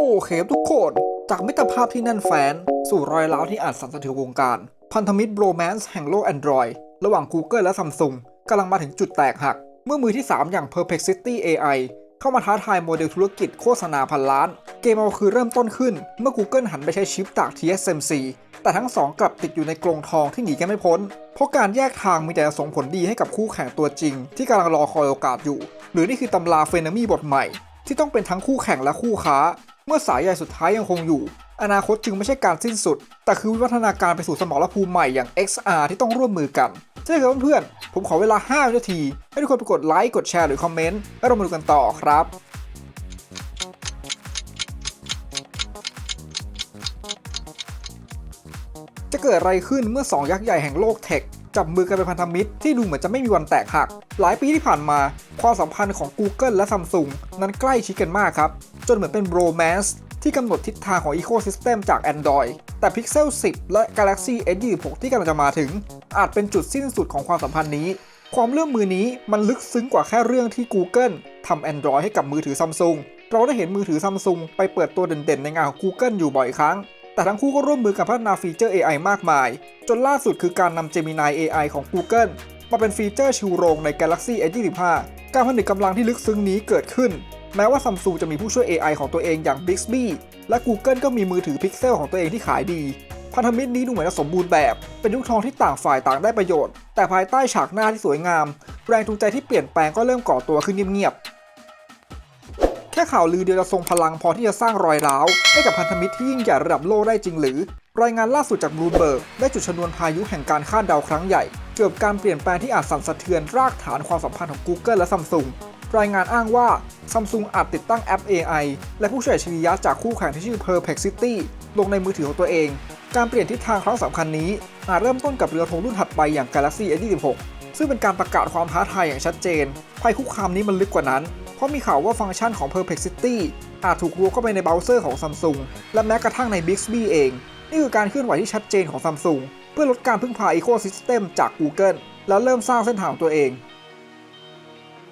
อเคทุกคน จากมิตรภาพที่แน่นแฟ้น สู่รอยร้าวที่อาจสั่นสะเทือนวงการ พันธมิตรโบรแมนซ์แห่งโลก Android ระหว่าง Google และ Samsung กำลังมาถึงจุดแตกหัก เมื่อมือที่ 3 อย่าง Perplexity AI เข้ามาท้าทายโมเดลธุรกิจโฆษณาพันล้าน เกมเอาคือเริ่มต้นขึ้น เมื่อ Google หันไปใช้ชิปจาก TSMC แต่ทั้งสองกลับติดอยู่ในกรงทองที่หนีกันไม่พ้น เพราะการแยกทางมีแต่จะส่งผลดีให้กับคู่แข่งตัวจริง ที่กำลังรอคอยโอกาสอยู่ หรือนี่คือตำราเฟนมีบทใหม่ ที่ต้องเป็นทั้งคู่แข่งและคู่ค้า มื่อสายใยสุดท้ายยังคงอยู่ อนาคตจึงไม่ใช่การสิ้นสุด แต่คือวิวัฒนาการไปสู่สมรภูมิใหม่อย่าง XR ที่ต้องร่วมมือกันใช่ครับเพื่อนๆผมขอเวลา5วินาที ให้ทุกคนไปกดไลค์กดแชร์หรือคอมเมนต์แล้วเรามาดูกันต่อครับจะเกิดอะไรขึ้นเมื่อ 2 ยักษ์ใหญ่แห่งโลกเทค จับมือกันเป็นพันธมิตรที่ดูเหมือนจะไม่มีวันแตกหัก หลายปีที่ผ่านมา ความสัมพันธ์ของ Google และ Samsung นั้นใกล้ชิดกันมากครับ จนเหมือนเป็นโรแมน c ์ที่กำหนดทิศทางของ Ecosystem จาก Android แต่ Pixel 10 และ Galaxy S26 ที่กำลังจะมาถึง อาจเป็นจุดสิ้นสุดของความสัมพันธ์นี้ ความร่วมมือนี้มันลึกซึ้งกว่าแค่เรื่องที่ Google ทำ Android ให้กับมือถือ Samsung เราได้เห็นมือถือ Samsung ไปเปิดตัวเด่นๆ ในงานของ Google อยู่บ่อยครั้ง แต่ทั้งคู่ก็ร่วมมือกันพัฒนาฟีเจอร์ AI มากมาย จนล่าสุดคือการนำ Gemini AI ของ Google มาเป็นฟีเจอร์ชิวโรงใน Galaxy S25 การผนึกกำลังที่ลึกซึ้งนี้เกิดขึ้น แม้ว่า Samsung จะมีผู้ช่วย AI ของตัวเองอย่าง Bixby และ Google ก็มีมือถือ Pixel ของตัวเองที่ขายดี พันธมิตรนี้ดูเหมือนจะสมบูรณ์แบบ เป็นยุคทองที่ต่างฝ่ายต่างได้ประโยชน์ แต่ภายใต้ฉากหน้าที่สวยงาม แรงจูงใจที่เปลี่ยนแปลงก็เริ่มก่อตัวขึ้นเงียบๆ แค่ข่าวลือเดียวจะทรงพลังพอที่จะสร้างรอยร้าวให้กับพันธมิตรที่ยิ่งใหญ่ระดับโลกได้จริงหรือ รายงานล่าสุดจากบลูเบิร์กได้จุดชนวนพายุแห่งการคาดเดาครั้งใหญ่ เกี่ยวกับการเปลี่ยนแปลงที่อาจสั่นสะเทือนรากฐานความสัมพันธ์ของ Google และ Samsung รายงานอ้างว่า Samsung อาจติดตั้งแอป AI และผู้ช่วยอัจฉริยะจากคู่แข่งที่ชื่อ Perplexity ลงในมือถือของตัวเอง การเปลี่ยนทิศทางครั้งสำคัญนี้อาจเริ่มต้นกับเรือธงรุ่นถัดไปอย่าง Galaxy S26 ซึ่งเป็นการประกาศความท้าทายอย่างชัดเจนภัยคุกคามนี้มันลึกกว่านั้น เพราะมีข่าวว่าฟังก์ชันของ Perplexity อาจถูกรวมเข้าไปในเบราว์เซอร์ของ Samsung และแม้กระทั่งใน Bixby เอง นี่คือการเคลื่อนไหวที่ชัดเจนของ Samsung เพื่อลดการพึ่งพา Ecosystem จาก Google แล้วเริ่มสร้างเส้นทางของตัวเอง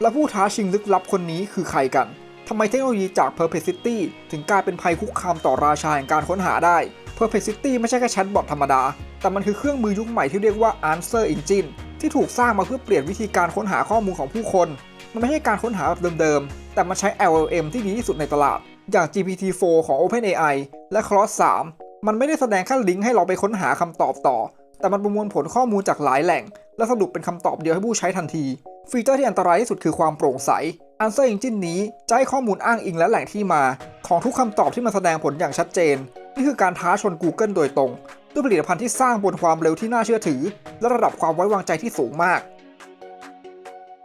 และผู้ท้าชิงลึกลับคนนี้คือใครกันทำไมเทคโนโลยีจาก Perplexity ถึงกลายเป็นภัยคุกคามต่อราชาแห่งการค้นหาได้ Perplexity ไม่ใช่แค่แชทบอทธรรมดา แต่มันคือเครื่องมือยุคใหม่ที่เรียกว่า Answer Engine ที่ถูกสร้างมาเพื่อเปลี่ยนวิธีการค้นหาข้อมูลของผู้คน มันไม่ใช่การค้นหาแบบเดิมๆ แต่มันใช้ LLM ที่ดีที่สุดในตลาด อย่าง GPT-4 ของ OpenAI และ Claude 3มันไม่ได้แสดงแค่ลิงก์ให้เราไปค้นหาคำตอบต่อ แต่มันประมวลผลข้อมูลจากหลายแหล่ง และสรุปเป็นคำตอบเดียวให้ผู้ใช้ทันที ฟีเจอร์ที่อันตรายที่สุดคือความโปร่งใส Answer Engine นี้จะให้ข้อมูลอ้างอิงและแหล่งที่มา ของทุกคำตอบที่มันแสดงผลอย่างชัดเจน นี่คือการท้าชน Google โดยตรง ด้วยผลิตภัณฑ์ที่สร้างบนความเร็วที่น่าเชื่อถือ และระดับความไว้วางใจที่สูงมาก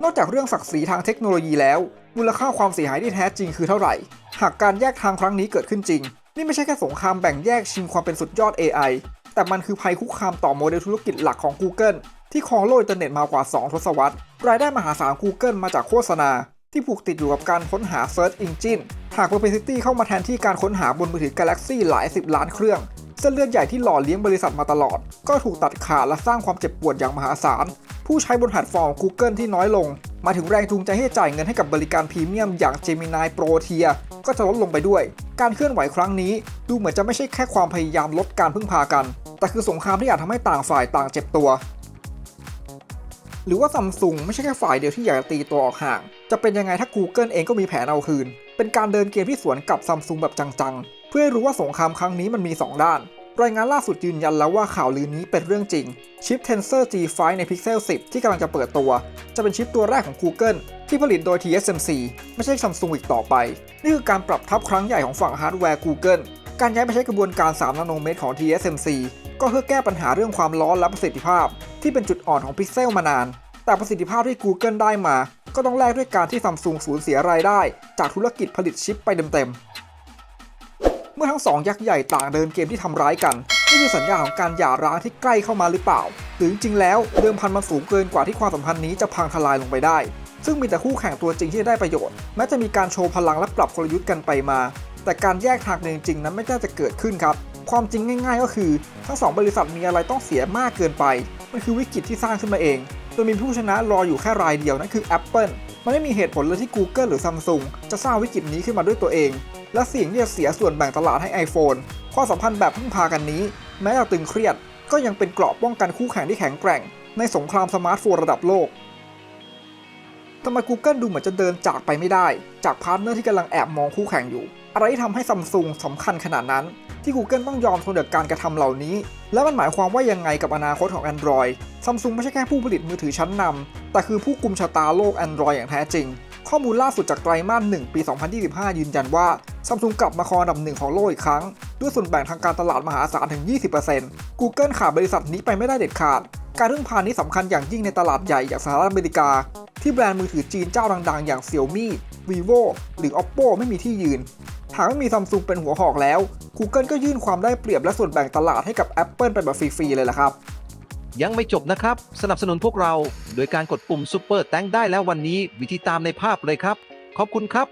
นอกจากเรื่องศักดิ์ศรีทางเทคโนโลยีแล้ว มูลค่าความเสียหายที่แท้จริงคือเท่าไหร่ หากการแยกทางครั้งนี้เกิดขึ้นจริง นี่ไม่ใช่แค่สงครามแบ่งแยกชิงความเป็นสุดยอด AI แต่มันคือภัยคุกคามต่อโมเดลธุรกิจหลักของ Google ที่ครองโลกอินเทอร์เน็ตมากว่า 2 ทศวรรษ รายได้มหาศาล Google มาจากโฆษณา ที่ผูกติดอยู่กับการค้นหา Search Engine หาก Perplexity เข้ามาแทนที่การค้นหาบนมือถือ Galaxy หลายสิบล้านเครื่องเส้นเลือดใหญ่ที่หล่อเลี้ยงบริษัทมาตลอด ก็ถูกตัดขาดและสร้างความเจ็บปวดอย่างมหาศาล ผู้ใช้บนแพลตฟอร์ม Google ที่น้อยลง มาถึงแรงจูงใจให้จ่ายเงินให้กับบริการพรีเมียมอย่าง Gemini Pro Tier ก็จะลดลงไปด้วย การเคลื่อนไหวครั้งนี้ ดูเหมือนจะไม่ใช่แค่ความพยายามลดการพึ่งพากัน แต่คือสงครามที่อาจทำให้ต่างฝ่ายต่างเจ็บตัว หรือว่าซัมซุงไม่ใช่แค่ฝ่ายเดียวที่อยากจะตีตัวออกห่าง จะเป็นยังไงถ้า Google เองก็มีแผนเอาคืน เป็นการเดินเกมที่สวนกับซัมซุงแบบจังๆ เพื่อให้รู้ว่าสงครามครั้งนี้มันมี 2 ด้าน รายงานล่าสุดยืนยันแล้วว่าข่าวลือนี้เป็นเรื่องจริง ชิป Tensor G5 ใน Pixel 10 ที่กำลังจะเปิดตัว จะเป็นชิปตัวแรกของ Google ที่ผลิตโดย TSMC ไม่ใช่ Samsung อีกต่อไป นี่คือการปรับทับครั้งใหญ่ของฝั่งฮาร์ดแวร์ Google การย้ายไปใช้กระบวนการ 3 นาโนเมตรของ TSMC ก็เพื่อแก้ปัญหาเรื่องความร้อนและประสิทธิภาพ ที่เป็นจุดอ่อนของ Pixel มานาน แต่ประสิทธิภาพที่ Google ได้มา ก็ต้องแลกด้วยการที่ Samsung สูญเสียรายได้ จากธุรกิจผลิตชิปไปเต็มๆ เมื่อทั้งสองยักษ์ใหญ่ต่างเดินเกมที่ทำร้ายกันนี่คือสัญญาของการหย่าร้างที่ใกล้เข้ามาหรือเปล่า หรือจริงแล้วเดิมพันมันสูงเกินกว่าที่ความสัมพันธ์นี้จะพังทลายลงไปได้ ซึ่งมีแต่คู่แข่งตัวจริงที่จะได้ประโยชน์แม้จะมีการโชว์พลังและปรับกลยุทธ์กันไปมา แต่การแยกทางกันจริงๆนั้นไม่น่าจะเกิดขึ้นครับความจริงง่ายๆ ก็คือ ทั้งสองบริษัทมีอะไรต้องเสียมากเกินไป มันคือวิกฤตที่สร้างขึ้นมาเองโดยมีผู้ชนะรออยู่แค่รายเดียวนั่นคือ Apple มันไม่มีเหตุผลเลยที่ Google หรือ Samsung จะสร้างวิกฤตนี้ขึ้นมาด้วยตัวเอง และเสี่ยงที่จะเสียส่วนแบ่งตลาดให้ iPhone ความสัมพันธ์แบบพึ่งพากันนี้ แม้จะตึงเครียด ก็ยังเป็นเกราะป้องกันคู่แข่งที่แข็งแกร่ง ในสงครามสมาร์ทโฟนระดับโลกทำไม Google ดูเหมือนจะเดินจากไปไม่ได้ จากพาร์ทเนอร์ที่กำลังแอบมองคู่แข่งอยู่ อะไรที่ทำให้ซัมซุงสำคัญขนาดนั้น ที่ Google ต้องยอมทนกับการกระทำเหล่านี้ และมันหมายความว่ายังไงกับอนาคตของ Android ซัมซุงไม่ใช่แค่ผู้ผลิตมือถือชั้นนำแต่คือผู้กุมชะตาโลก Android อย่างแท้จริงข้อมูลล่าสุดจากไตรมาส 1 ปี 2025 ยืนยันว่า ซัมซุงกลับมาครองอันดับหนึ่งของโลกอีกครั้ง ด้วยส่วนแบ่งทางการตลาดมหาศาลถึง 20% Google ขาดบริษัทนี้ไปไม่ได้เด็ดขาด การพึ่งพานี้สำคัญอย่างยิ่งในตลาดใหญ่อย่างสหรัฐอเมริกา ที่แบรนด์มือถือจีนเจ้าดังๆ อย่าง Xiaomi, Vivo หรือ Oppo ไม่มีที่ยืน หากไม่มีซัมซุงเป็นหัวหอกแล้ว Google ก็ยื่นความได้เปรียบและส่วนแบ่งตลาดให้กับ Apple ไปแบบฟรีๆเลยล่ะครับยังไม่จบนะครับ สนับสนุนพวกเรา โดยการกดปุ่ม Super แตงได้แล้ววันนี้ วิธีตามในภาพเลยครับ ขอบคุณครับ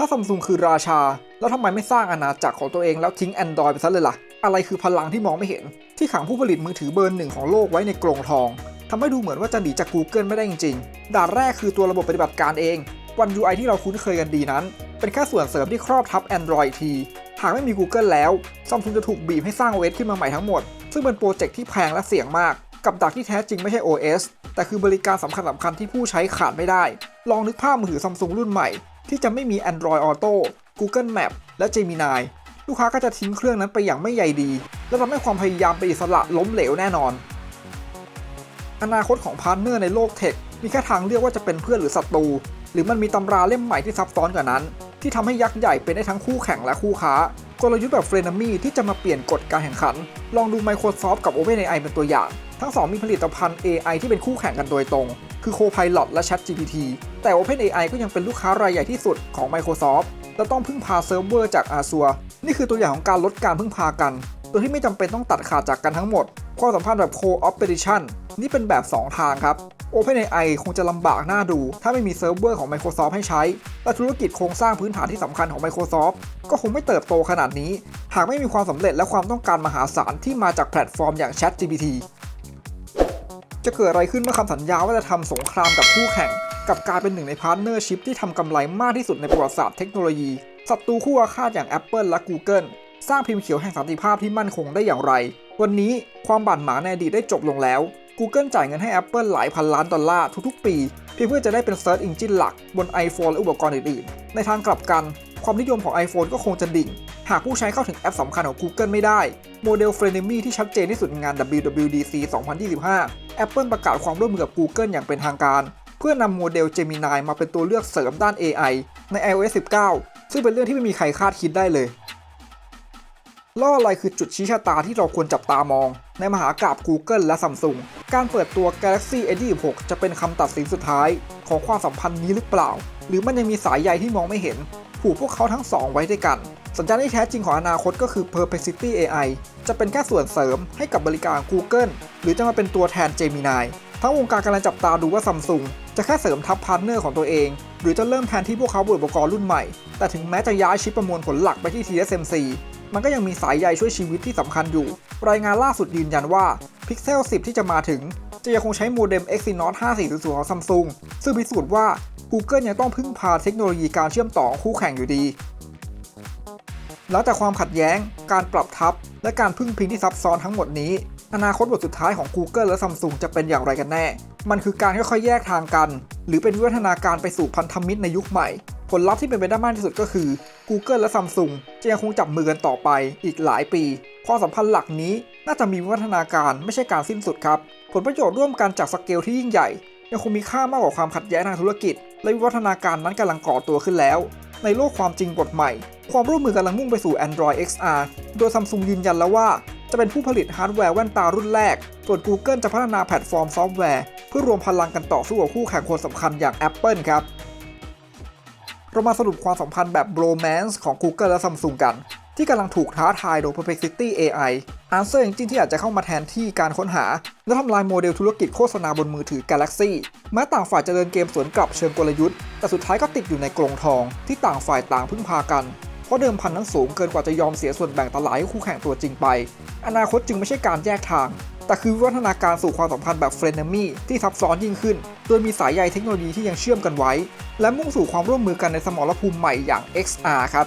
ถ้าซัมซุงคือราชา แล้วทำไมไม่สร้างอาณาจักรของตัวเองแล้วทิ้ง Android ไปซะเลยล่ะ อะไรคือพลังที่มองไม่เห็น ที่ขังผู้ผลิตมือถือเบอร์หนึ่งของโลกไว้ในกรงทองทำให้ดูเหมือนว่าจะหนีจาก Google ไม่ได้จริงๆด่านแรกคือตัวระบบปฏิบัติการเองวัน UI ที่เราคุ้นเคยกันดีนั้น เป็นแค่ส่วนเสริมที่ครอบทับ Android อีกที หากไม่มี Google แล้วซัมซุงจะถูกบีบให้สร้าง OS ขึ้นมาใหม่ทั้งหมด ซึ่งเป็นโปรเจกต์ที่แพงและเสี่ยงมาก กับดักที่แท้จริงไม่ใช่ OS แต่คือบริการสำคัญสำคัญที่ผู้ใช้ขาดไม่ได้ ลองนึกภาพมือถือซัมซุงรุ่นใหม่ ที่จะไม่มี Android Auto Google Map และ Gemini ลูกค้าก็จะทิ้งเครื่องนั้นไปอย่างไม่ใยดี และทำให้ความพยายามเป็นอิสระล้มเหลวแน่นอน อนาคตของพาร์ทเนอร์ในโลกเทค มีแค่ทางเลือกว่าจะเป็นเพื่อนหรือศัตรู หรือมันมีตำราเล่มใหม่ที่ซับซ้อนกว่านั้น ที่ทำให้ยักษ์ใหญ่เป็นได้ทั้งคู่แข่งและคู่ค้า กลยุทธ์แบบเฟรนมี่ที่จะมาเปลี่ยนกฎการแข่งขัน ลองดู Microsoft กับ OpenAI เป็นตัวอย่าง ทั้งสองมีผลิตภัณฑ์ AI ที่เป็นคู่แข่งกันโดยตรง คือ Copilot และ ChatGPT แต่ OpenAI ก็ยังเป็นลูกค้ารายใหญ่ที่สุดของ Microsoft และต้องพึ่งพาเซิร์ฟเวอร์จาก Azure นี่คือตัวอย่างของการลดการพึ่งพากัน โดยที่ไม่จำเป็นต้องตัดขาดจากกันทั้งหมด ความสัมพันธ์แบบ co-operation นี่เป็นแบบ 2 ทางครับ OpenAI คงจะลำบากหน้าดู ถ้าไม่มีเซิร์ฟเวอร์ของ Microsoft ให้ใช้ และธุรกิจโครงสร้างพื้นฐานที่สำคัญของ Microsoft ก็คงไม่เติบโตขนาดนี้ หากไม่มีความสำเร็จและความต้องการมหาศาลที่มาจากแพลตฟอร์มอย่าง ChatGPT จะเกิดอะไรขึ้นเมื่อคำสัญญาว่าจะทำสงครามกับคู่แข่ง กับกายเป็นหนึ่งในพาร์ทเนอร์ชิพที่ทำกำไรมากที่สุดในประวัติศาสตร์เทคโนโลยีศัตรูคู่อาฆาตอย่าง Apple และ Google สร้างพิมพ์เขียวแห่งสันติภาพที่มั่นคงได้อย่างไร วันนี้ความบาดหมางในอดีตได้จบลงแล้ว Google จ่ายเงินให้ Apple หลายพันล้านดอลลาร์ทุกๆ ปี เพียงเพื่อจะได้เป็น Search Engine หลักบน iPhone และอุปกรณ์อื่นๆ ในทางกลับกัน ความนิยมของ iPhone ก็คงจะดิ่ง หากผู้ใช้เข้าถึงแอปสำคัญของ Google ไม่ได้ โมเดล f r e n e m y ที่ชัดเจนที่สุดในงาน WWDC 2025 Apple ประกาศความร่วมมือกับ Google อย่างเป็นทางการ เพื่อนำโมเดล Gemini มาเป็นตัวเลือกเสริมด้าน AI ใน iOS 19 ซึ่งเป็นเรื่องที่ไม่มีใครคาดคิดได้เลยล่ออะไรคือจุดชี้ชะตาที่เราควรจับตามอง ในมหากราบ Google และ Samsung การเปิดตัว Galaxy S26 จะเป็นคำตัดสินสุดท้าย ของความสัมพันธ์นี้หรือเปล่า หรือมันยังมีสายใยที่มองไม่เห็น ผูกพวกเขาทั้งสองไว้ด้วยกัน สัญญาณที่แท้จริงของอนาคตก็คือ Perplexity AI จะเป็นแค่ส่วนเสริมให้กับบริการ Google หรือจะมาเป็นตัวแทน Gemini ทั้งวงการกำลังจับตาดูว่า Samsung จะแค่เสริมทัพพาร์ทเนอร์ของตัวเอง หรือจะเริ่มแทนที่พวกเขาบนอุปกรณ์รุ่นใหม่ แต่ถึงแม้จะย้ายชิปประมวลผลหลักไปที่ TSMC มันก็ยังมีสายใยช่วยชีวิตที่สำคัญอยู่ รายงานล่าสุดยืนยันว่า Pixel 10 ที่จะมาถึง จะยังคงใช้โมเด็ม Exynos 5400 ของ Samsung ซึ่งพิสูจน์ว่า Google ยังต้องพึ่งพาเทคโนโลยีการเชื่อมต่อคู่แข่งอยู่ดีหลังจากความขัดแย้ง การปรับทับ และการพึ่งพิงที่ซับซ้อนทั้งหมดนี้ อนาคตบทสุดท้ายของ Google และ Samsung จะเป็นอย่างไรกันแน่ มันคือการค่อยๆ แยกทางกัน หรือเป็นวิวัฒนาการไปสู่พันธมิตรในยุคใหม่ ผลลัพธ์ที่เป็นไปได้มากที่สุดก็คือ Google และ Samsung จะยังคงจับมือกันต่อไปอีกหลายปี ความสัมพันธ์หลักนี้น่าจะมีวิวัฒนาการไม่ใช่การสิ้นสุดครับ ผลประโยชน์ร่วมกันจากสเกลที่ยิ่งใหญ่ ยังคงมีค่ามากกว่าความขัดแย้งทางธุรกิจ และวิวัฒนาการนั้นกำลังก่อตัวขึ้นแล้ว ในโลกความจริงบทใหม่ ความร่วมมือกำลังมุ่งไปสู่ Android XR โดย Samsung ยืนยันแล้วว่าจะเป็นผู้ผลิตฮาร์ดแวร์แว่นตารุ่นแรก ส่วน Google จะพัฒนาแพลตฟอร์มซอฟต์แวร์ เพื่อรวมพลังกันต่อสู้กับคู่แข่งคนสำคัญอย่าง Apple ครับ เรามาสรุปความสัมพันธ์แบบ bromance ของ Google และ Samsung กัน ที่กำลังถูกท้าทายโดย Perplexity AI Answer Engine ที่อาจจะเข้ามาแทนที่การค้นหา และทำลายโมเดลธุรกิจโฆษณาบนมือถือ Galaxy แม้ต่างฝ่ายจะเดินเกมสวนกลับเชิงกลยุทธ์ แต่สุดท้ายก็ติดอยู่ในกรงทอง ที่ต่างฝ่ายต่างพึ่งพากัน เพราะเดิมพันนั้นสูงเกินกว่าจะยอมเสียส่วนแบ่งตลาดให้คู่แข่งตัวจริงไป อนาคตจึงไม่ใช่การแยกทาง แต่คือวัฒนาการสู่ความสัมพันธ์แบบเฟรนด์มี่ที่ซับซ้อนยิ่งขึ้น โดยมีสายใยเทคโนโลยีที่ยังเชื่อมกันไว้ และมุ่งสู่ความร่วมมือกันในสมรภูมิใหม่อย่าง XR ครับ